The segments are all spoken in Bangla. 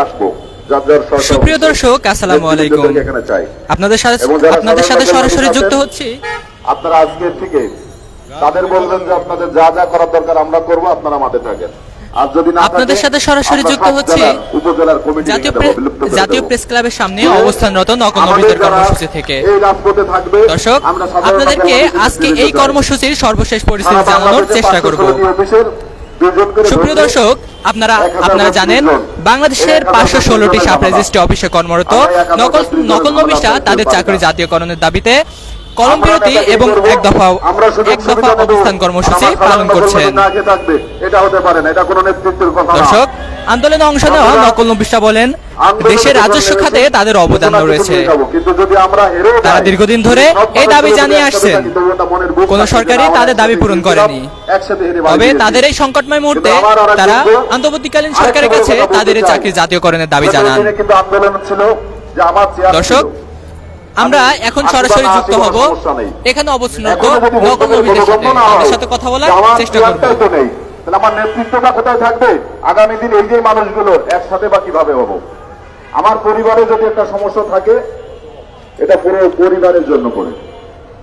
রাখব সরকার সুপ্রিয় দর্শক, আসসালামু আলাইকুম। আপনাদের সাথে আপনাদের সাথে সরাসরি যুক্ত হচ্ছি। আপনারা আজকে থেকে তাদের বলবেন যে আপনাদের যা যা করার দরকার আমরা করব আপনারা মাঠে থাকেন আর যদি না আপনাদের সাথে সরাসরি যুক্ত হচ্ছি জাতীয়। প্রেস ক্লাবের সামনে অবস্থানরত আমাদের কর্মসূচি থেকে। এই দর্শক আপনাদেরকে আজকে এই কর্মসূচির সর্বশেষ পরিস্থিতি জানানোর চেষ্টা করব। 516 অফিসের দুজন করে সুপ্রিয় দর্শক আপনারা আপনারা জানেন জন। বাংলাদেশের পাঁচশো ষোলোটি সাব রেজিস্ট্রি অফিসে কর্মরত। নকল নকল নবিশা তাদের চাকরি। জাতীয়করণের দাবিতে কলম বিরতি এবং এক দফা এক দফা অবস্থান কর্মসূচি পালন করছেন। দর্শক আন্দোলনে অংশ নেওয়া নকল নবিশা বলেন দেশের রাজস্ব খাতে তাদের অবদান রয়েছে। তারা দীর্ঘদিন ধরে এই দাবি জানিয়ে আসছেন। কোনো সরকারই তাদের দাবি পূরণ করেনি। তবে তাদের এই সংকটময় মুহূর্তে তারা আরেকটা সরকারের কাছে তাদের এই চাকরি জাতীয়করণের দাবি জানান। দর্শক আমরা এখন সরাসরি যুক্ত হব। এখানে অবস্থানরত নকল নবীদের সাথে কথা বলার চেষ্টা করব। তাহলে আমার নেতৃত্বটা কোথায় থাকবে? আগামী দিন এই যে মানুষগুলো একসাথে বা কীভাবে হব? আমার পরিবারে যদি একটা সমস্যা থাকে এটা পুরো পরিবারের জন্য করে।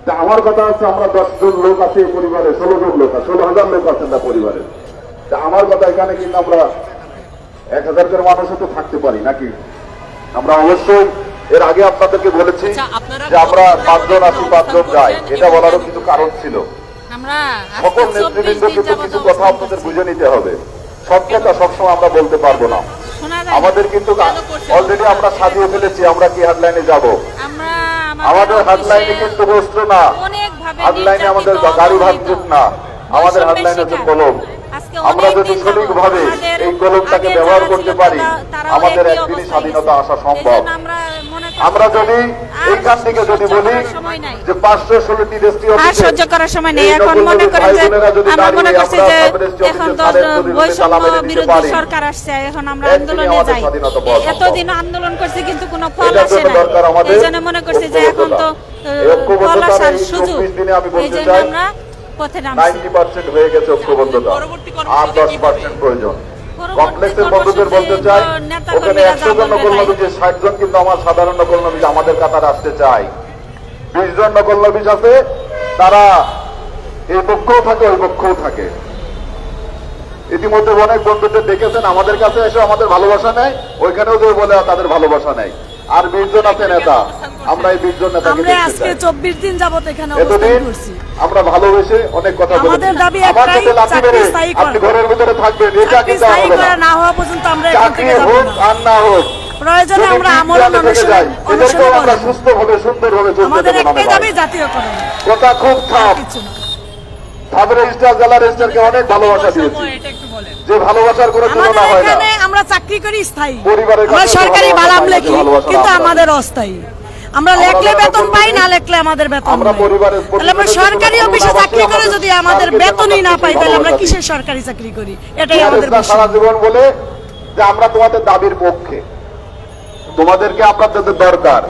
তা আমার কথা হচ্ছে আমরা দশ জন লোক আছে এই পরিবারে ষোলো জন লোক আছে ষোলো হাজার লোক আছেন না পরিবারে। তা আমার কথা এখানে কিন্তু আমরা এক হাজার জন মানুষও তো থাকতে পারি নাকি? আমরা অবশ্যই এর আগে আপনাদেরকে বলেছি আচ্ছা, যে আমরা পাঁচজন আসি পাঁচজন যাই এটা বলারও কিছু কারণ ছিল। আমরা সকল নেতৃবৃন্দ কিন্তু কিছু কথা আপনাদের বুঝে নিতে হবে। সব কথা সবসময় আমরা বলতে পারব না। আমাদের কিন্তু অলরেডি আমরা সাজিয়ে ফেলেছি আমরা কি হেডলাইনে যাব? আমাদের হেডলাইনে কিন্তু বস্ত্র না। হেডলাইনে আমাদের গাড়ি ভাঙচুর না। আমাদের হেডলাইন হচ্ছে কলম। আমরা যদি সঠিকভাবে এই কলমটাকে ব্যবহার করতে পারি আমাদের একদিনই স্বাধীনতা আসা সম্ভব। আমরা করি যদি এইখান থেকে যদি বলি। যে পাঁচশো ষোলোটি রেজিস্ট্রি আর সহ্য করার সময় নেই। এখন মনে করেন যে আমরা মনে করছি যে এখন তো বৈষম্য বিরোধী সরকার আসছে এখন আমরা আন্দোলনে যাই। এতদিন আন্দোলন করছি কিন্তু কোনো ফল আসে না এই জন্য মনে করছি যে এখন তো ফল আসার সুযোগ। 24 দিনে আমি বলতে এই জন্য আমরা পথে নামছি। নাইনটি পার্সেন্ট হয়ে গেছে ঐক্যবদ্ধতা। আর দশ পার্সেন্ট প্রয়োজন। পরবর্তী কমপ্লেক্সের বন্ধুদের বলতে চাই ওখানে একশো জন নকল তাই। নবীজ ষাট জন কিন্তু আমার সাধারণ নকল নবীজ আমাদের কাতারে আসতে চাই বিশ জন নকল নবীজ আছে তারা এই পক্ষও থাকে ওই পক্ষও থাকে। ইতিমধ্যে অনেক বন্ধুদের দেখেছেন আমাদের কাছে এসে আমাদের ভালোবাসা নেয় ওইখানেও যে বলে তাদের ভালোবাসা নেই আর বিশ জন আছে নেতা। আমরা এই বিশ জন নেতাকে আমরা আজকে চাই চব্বিশ দিন যাবত এখানে অবস্থান করছি। আমরা ভালোবেসে অনেক কথা আমাদের দাবি একটাই, চাকরি স্থায়ী আপনি ঘরের ভিতরে থাকবেন এটা কিন্তু স্থায়ী করা না হওয়া পর্যন্ত আমরা এখান থেকে যাব না। আর না হোক প্রয়োজনে আমরা আমরণ আমরা করব। সুস্থভাবে সুন্দরভাবে চলতে আমাদের একটাই। দাবি জাতীয়করণ। কথা খুব জেলা অনেক ভালোবাসা দিয়েছি। যে ভালোবাসার কোনো তুলনা হয় না। আমরা চাকরি করি স্থায়ী। পরিবারের কাছে সরকারি বালাম লেখি কিন্তু আমাদের অস্থায়ী। আমরা লেখলে বেতন পাই না লেখলে আমাদের বেতন আমরা নাই। পরিবারের তাহলে আমরা সরকারি অফিসে চাকরি করে যদি আমাদের বেতনই না পাই তাহলে আমরা কিসের সরকারি চাকরি করি এটাই আমাদের সারা জীবন বলে যে আমরা তোমাদের দাবির পক্ষে তোমাদেরকে আপনাদের দরকার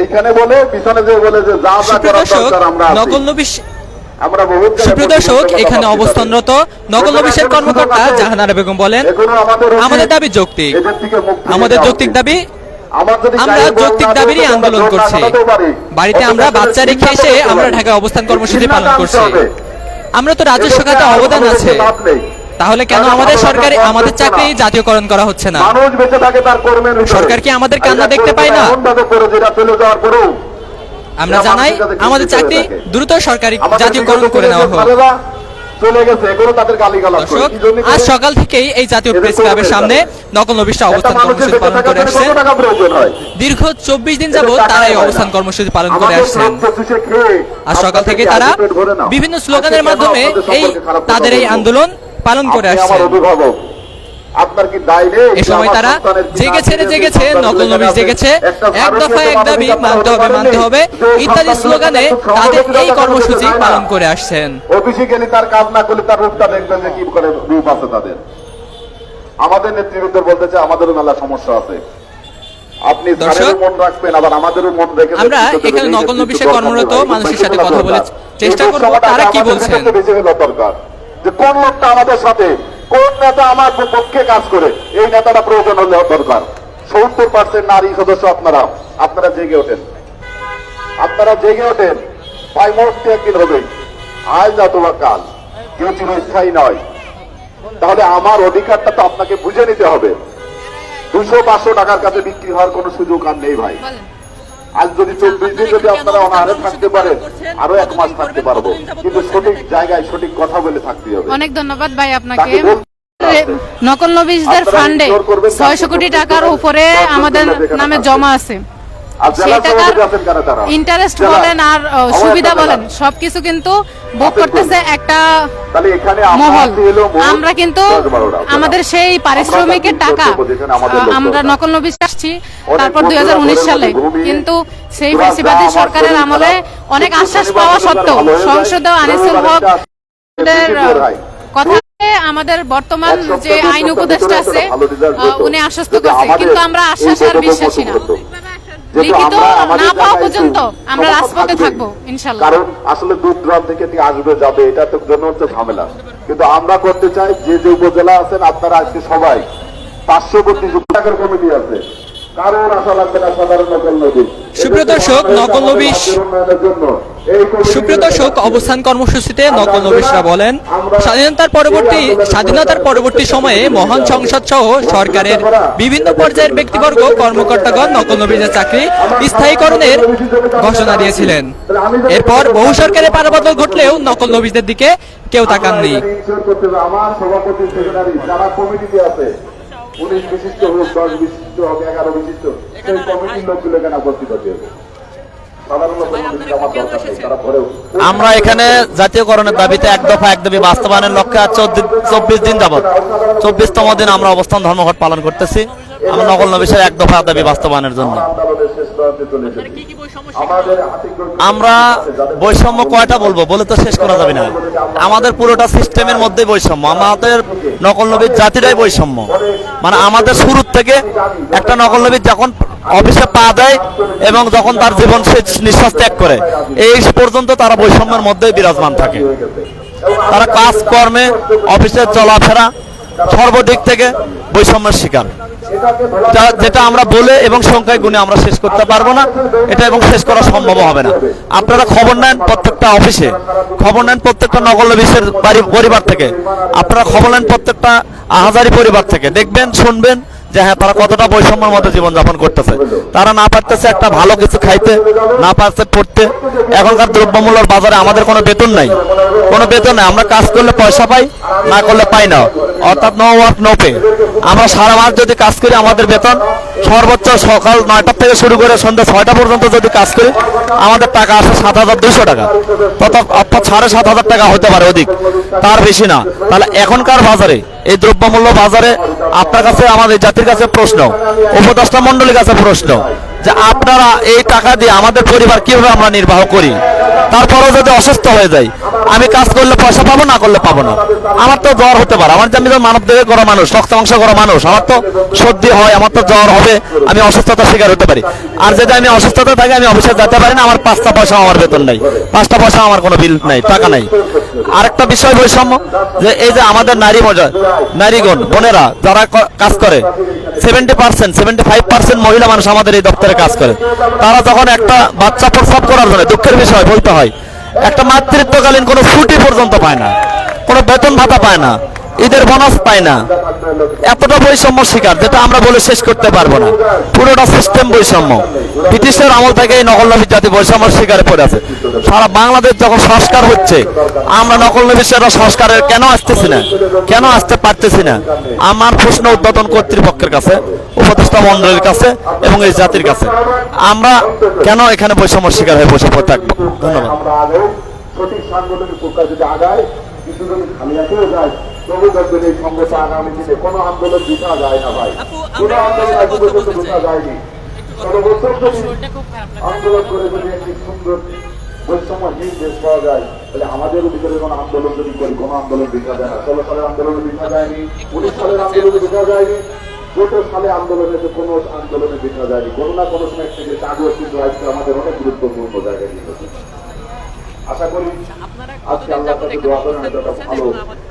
এইখানে বলে পিছনে যে বলে যে যা যা করার দরকার আমরা আছি। নকল নবিশ আমরা বহুত জায়গায় সুপ্রিয় দর্শক এখানে অবস্থানরত পারি। নবিশের কর্মকর্তা জাহানারা বেগম বলেন আমাদের দাবি যৌক্তিক আমাদের যৌক্তিক দাবি আমার যৌক্তিক আন্দোলন করছি। বাড়িতে আমরা বাচ্চা রেখে এসে আমরা। ঢাকায় অবস্থান কর্মসূচি পালন করছি। আমরা তো রাজস্ব খাতে অবদান আছে। তাহলে কেন আমাদের সরকারি আমাদের চাকরি জাতীয়করণ করা হচ্ছে না। মানুষ বেঁচে থাকে তার কর্মের ভিতরে। সরকার কি আমাদের কান্না দেখতে পায় না? আমরা জানাই আমাদের চাকরি দ্রুত সরকারি জাতীয়করণ করে নেওয়া হোক। চলে গেছে এগুলো তাদের গালিগালাজ করে। আজ সকাল থেকেই এই জাতীয় প্রেস ক্লাবের সামনে নকল অবস্থান কর্মসূচি পালন করে আসছেন দীর্ঘ চব্বিশ দিন যাবত তারা এই অবস্থান কর্মসূচি পালন করে আসছে। আসছেন আজ সকাল থেকে তারা? বিভিন্ন স্লোগানের মাধ্যমে এই তাদের এই আন্দোলন পালন করে আসছে আসছেন। এ সময় তারা জেগেছে নকল আছে? জেগেছে। এক দফা এক দাবি মানতে হবে মানতে হবে। ইত্যাদি স্লোগানে তাদের এই কর্মসূচি পালন করে আসছেন। অফিসে গেলে তার কাজ না করলে তার রূপটা দেখবেন যে কি করে রূপ আছে তাদের। আমাদের নেতৃবৃন্দ বলতে চাই আমাদেরও মেলা সমস্যা আছে। আপনি মন রাখবেন আবার আমাদেরও মন রেখে আমরা এখানে নকল নবিশে কর্মরত মানুষের সাথে কথা বলে চেষ্টা করব তারা কি বলছেন? দরকার। যে কোন লোকটা আমাদের সাথে, কোন নেতা আমার পক্ষে কাজ করে, এই নেতাটা প্রয়োজন হলে দরকার। সত্তর পার্সেন্ট নারী সদস্য আপনারা আপনারা জেগে ওঠেন। আপনারা জেগে ওঠেন, পাই মুহূর্তে একদিন হবে। আজ অথবা কাল, কেউ চিরস্থায়ী নয়। তাহলে আমার অধিকারটা তো আপনাকে বুঝে নিতে হবে। দুশো পাঁচশো টাকার কাছে বিক্রি হওয়ার কোনো সুযোগ আর নেই ভাই। আজ যদি চব্বিশ দিন যদি আপনারা অনাহারে থাকতে পারেন আরও এক মাস থাকতে পারব। কিন্তু সঠিক জায়গায় সঠিক কথা বলে থাকতে হবে। অনেক ধন্যবাদ ভাই আপনাকে। নকল নবীজদের ফান্ডে ছয়শো কোটি টাকার উপরে আমাদের নামে জমা আছে। সেই টাকার? ইন্টারেস্ট বলেন আর সুবিধা বলেন সবকিছু কিন্তু ভোগ করতেছে একটা মহল আমরা কিন্তু আমাদের সেই পারিশ্রমিকের টাকা আমরা নকল আসছি তারপর দুই সালে কিন্তু সেই ফেসিবাদী সরকারের আমলে অনেক আশ্বাস পাওয়া সত্ত্বেও। সংসদে আনিসুল হক। কথা আমাদের বর্তমান যে আইন উপদেষ্টা আছে। উনি আশ্বস্ত করছে কিন্তু আমরা আশ্বাস আর বিশ্বাসী না লিখিত না পাওয়া পর্যন্ত আমরা রাজপথে। থাকব কারণ আসলে দূর দূরান্ত থেকে আসবে যাবে এটা তো জন্য হচ্ছে ঝামেলা। কিন্তু আমরা করতে চাই যে যে উপজেলা আছেন আপনারা আজকে সবাই। পাঁচশো কোটি টাকার কমিটি আছে। সুপ্রিয় দর্শক, নকল সুপ্রিয় দর্শক অবস্থান কর্মসূচিতে নকল নবিশরা বলেন স্বাধীনতার পরবর্তী স্বাধীনতার পরবর্তী সময়ে মহান সংসদ সহ সরকারের বিভিন্ন পর্যায়ের ব্যক্তিবর্গ কর্মকর্তাগণ নকল নবীজের চাকরি স্থায়ীকরণের ঘোষণা দিয়েছিলেন। এরপর বহু সরকারের পারাবদল ঘটলেও নকল নবীজদের দিকে কেউ তাকাননি। আমার সভাপতি সেক্রেটারি যারা কমিটিতে আছে উনিশ বিশিষ্ট হোক দশ বিশিষ্ট হোক এগারো বিশিষ্ট। সেই কমিটির লোকগুলো কেন উপস্থিত হতে হবে। আমার এখানে জাতীয়করণের দাবিতে এক দফা, এক দাবি বাস্তবায়নের লক্ষ্যে চব্বিশ দিন যাবত চব্বিশতম দিন আমরা অবস্থান ধর্মঘট পালন করতেছি। আমরা নকল নবিশের এক দফা দাবি বাস্তবায়নের জন্য। আমরা বৈষম্য কয়টা বলব? বলে তো শেষ করা যাবে না। আমাদের পুরোটা সিস্টেমের মধ্যে বৈষম্য। আমাদের নকল নবীর জাতিটাই বৈষম্য। মানে আমাদের শুরুর থেকে একটা নকল নবীর যখন অফিসে পা দেয় এবং যখন তার জীবন সে নিঃশ্বাস ত্যাগ করে এই পর্যন্ত তারা বৈষম্যের মধ্যেই বিরাজমান থাকে। তারা কাজ কর্মে অফিসের চলাফেরা সর্বদিক থেকে বৈষম্যের শিকার। যেটা আমরা বলে এবং সংখ্যায় গুণে আমরা শেষ করতে পারব না, এটা এবং শেষ করা সম্ভব হবে না। আপনারা খবর নেন প্রত্যেকটা অফিসে। খবর নেন প্রত্যেকটা নগর বিশের বাড়ি পরিবার থেকে। আপনারা খবর নেন প্রত্যেকটা হাজারি পরিবার থেকে। দেখবেন, শুনবেন যে হ্যাঁ তারা কতটা বৈষম্যের মতো জীবনযাপন করতেছে। তারা না পারতেছে একটা ভালো কিছু খাইতে, না পারছে পড়তে। এখনকার দ্রব্যমূল্যের বাজারে আমাদের কোনো বেতন নাই। কোনো বেতন নাই। আমরা কাজ করলে পয়সা পাই, না করলে পাই না। অর্থাৎ নো ওয়ার্ক নো পে আমরা সারা মাস যদি কাজ করি আমাদের বেতন সর্বোচ্চ সকাল নয়টা থেকে শুরু করে সন্ধ্যা ছয়টা পর্যন্ত যদি কাজ করি, আমাদের টাকা আসে সাত হাজার দুইশো টাকা। তত অর্থাৎ সাড়ে সাত হাজার টাকা হতে পারে অধিক। তার বেশি না। তাহলে এখনকার বাজারে, এই দ্রব্যমূল্য বাজারে আপনার কাছে, আমাদের জাতির কাছে প্রশ্ন। উপদেষ্টা মন্ডলীর কাছে প্রশ্ন। যে আপনারা এই টাকা দিয়ে আমাদের পরিবার কীভাবে আমরা নির্বাহ করি? তারপরেও যদি অসুস্থ হয়ে যাই আমি কাজ করলে পয়সা পাবো, না করলে পাবো না? আমার তো জ্বর হতে পারে। আমার তো মানব দেহে করা মানুষ, রক্ত মাংস করা মানুষ, আমার তো সর্দি হয়, আমার তো জ্বর হবে, আমি অসুস্থতার শিকার হতে পারি। আর যদি আমি অসুস্থতা থাকি, আমি অফিসে যেতে পারি না, আমার পাঁচটা পয়সা আমার বেতন নাই। পাঁচটা পয়সা আমার কোনো বিল নাই, টাকা নাই। আরেকটা বিষয় বৈষম্য, যে এই যে আমাদের নারী মজা নারীগণ, বোনেরা যারা কাজ করে seventy percent, seventy five percent মহিলা মানুষ আমাদের এই দপ্তরে কাজ করে। তারা যখন একটা বাচ্চা প্রসব করার জন্য, দুঃখের বিষয়, বলতে হয়, একটা মাতৃত্বকালীন কোনো ছুটি পর্যন্ত পায় না, কোনো বেতন ভাতা পায় না। ঈদের বোনাস পায় না। এতটা বৈষম্য শিকার, যেটা আমরা বলে শেষ করতে পারব না। পুরোটা সিস্টেম বৈষম্য। ব্রিটিশের আমল থেকে এই নকল নবী জাতি বৈষম্যের শিকারে পড়ে আছে। সারা বাংলাদেশ যখন সংস্কার হচ্ছে, আমরা নকল নবীশেরা সংস্কারের কেন আসতেছি না? কেন আসতে পারতেছি না? আমার প্রশ্ন উদ্বোধন কর্তৃপক্ষের কাছে, উপদেষ্টা মন্ডলীর কাছে এবং এই জাতির কাছে। আমরা কেন এখানে বৈষম্য শিকার হয়ে বসে থাকব? ধন্যবাদ। সাংগঠনিক যদি আগায় কিছু যদি যায় তবু দেখবেন এই সংগঠন আগামী দিনে কোনো আন্দোলন জিতা যায় না ভাই। কোনো আন্দোলন যায়নি। ষোলো বছর যদি আন্দোলন করে যদি একটি সুন্দর বৈষম্যহীন দেশ পাওয়া যায় তাহলে আমাদের ভিতরে কোনো আন্দোলন যদি করি কোনো আন্দোলন জিতা যায় না। ষোলো সালের আন্দোলন জিতা যায়নি উনিশ সালের আন্দোলন জিতা যায়নি চোদ্দ সালে আন্দোলনে তো কোনো আন্দোলনে জিতা যায়নি। কোনো না কোনো সময় থেকে কাগজ কিন্তু আজকে আমাদের অনেক গুরুত্বপূর্ণ জায়গায় নিয়ে। আশা করি আজকে আল্লাহ কাছে দোয়া করেন একটা ভালো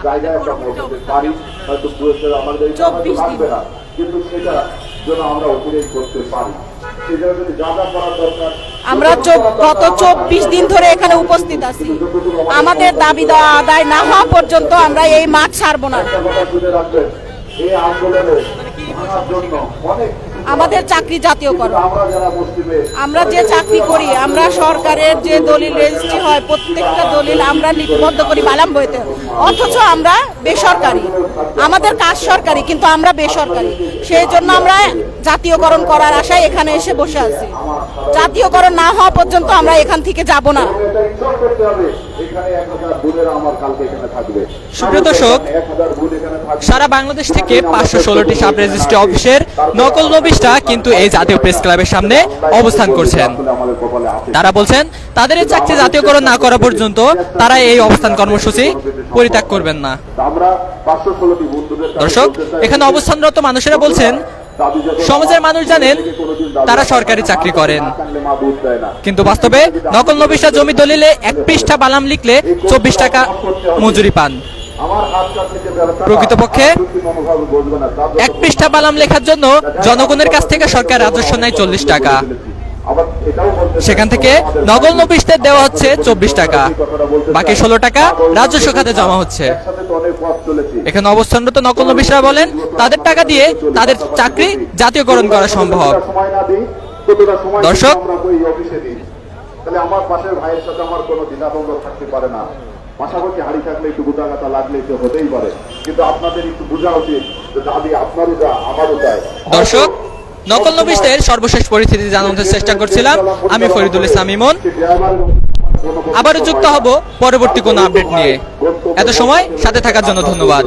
জায়গায় আমরা পৌঁছতে পারি হয়তো আমাদের লাগবে না কিন্তু সেটা যেন আমরা করতে পারি। আমরা গত চব্বিশ দিন ধরে এখানে উপস্থিত আছি। আমাদের দাবি দেওয়া আদায় না হওয়া পর্যন্ত আমরা এই মাঠ ছাড়বো না। একটা এই আন্দোলনে অনেক কিছু আমাদের চাকরি জাতীয়করণ আমরা আমরা যে চাকরি করি, আমরা সরকারের যে দলিল রেজিস্ট্রি হয়, প্রত্যেকটা দলিল আমরা লিপিবদ্ধ করি বালাম বইতে অথচ আমরা বেসরকারি। আমাদের কাজ সরকারি, কিন্তু আমরা বেসরকারি। সেই জন্য আমরা জাতীয়করণ করার আশায় এখানে এসে বসে আছি। জাতীয়করণ না হওয়া পর্যন্ত আমরা এখান থেকে যাব না। সারা বাংলাদেশ থেকে পাঁচশো ষোলোটি সাব রেজিস্ট্রি অফিসের নকল নবিশটা কিন্তু এই জাতীয় প্রেস ক্লাবের সামনে অবস্থান করছেন। তারা বলছেন তাদের এই চাকরি জাতীয়করণ না করা পর্যন্ত তারা এই অবস্থান কর্মসূচি পরিত্যাগ করবেন না। দর্শক এখানে অবস্থানরত মানুষেরা বলছেন সমাজের মানুষ জানেন, তারা সরকারি চাকরি করেন। কিন্তু বাস্তবে নকল নবিশা জমি দলিলে এক পৃষ্ঠা বালাম লিখলে চব্বিশ টাকা মজুরি পান। প্রকৃতপক্ষে এক পৃষ্ঠা বালাম লেখার জন্য জনগণের কাছ থেকে সরকার রাজস্ব নেয় চল্লিশ টাকা। সেখান থেকে নকল নবিশদের দেওয়া হচ্ছে চব্বিশ টাকা। বাকি ষোলো টাকা রাজস্ব খাতে জমা হচ্ছে। তো এখানে অবস্থানরত নকল নবিশরা বলেন তাদের টাকা দিয়ে তাদের চাকরি জাতীয়করণ করা সম্ভব। দর্শক। তাহলে আমার পাশের ভাইয়ের সাথে আমার কোনো দ্বিধাদ্বন্দ্ব থাকতে পারে না। পাশাপাশি হাড়ি থাকলে একটু লাগলে একটু হতেই পারে। কিন্তু আপনাদের একটু বোঝা উচিত যে দাবি আপনারও যা আমারও তাই। দর্শক নকল নবিশদের সর্বশেষ পরিস্থিতি জানানোর চেষ্টা করছিলাম। আমি ফরিদুল ইসলাম ইমন। আবারও যুক্ত হব পরবর্তী কোনো আপডেট নিয়ে। এত সময় সাথে থাকার জন্য ধন্যবাদ।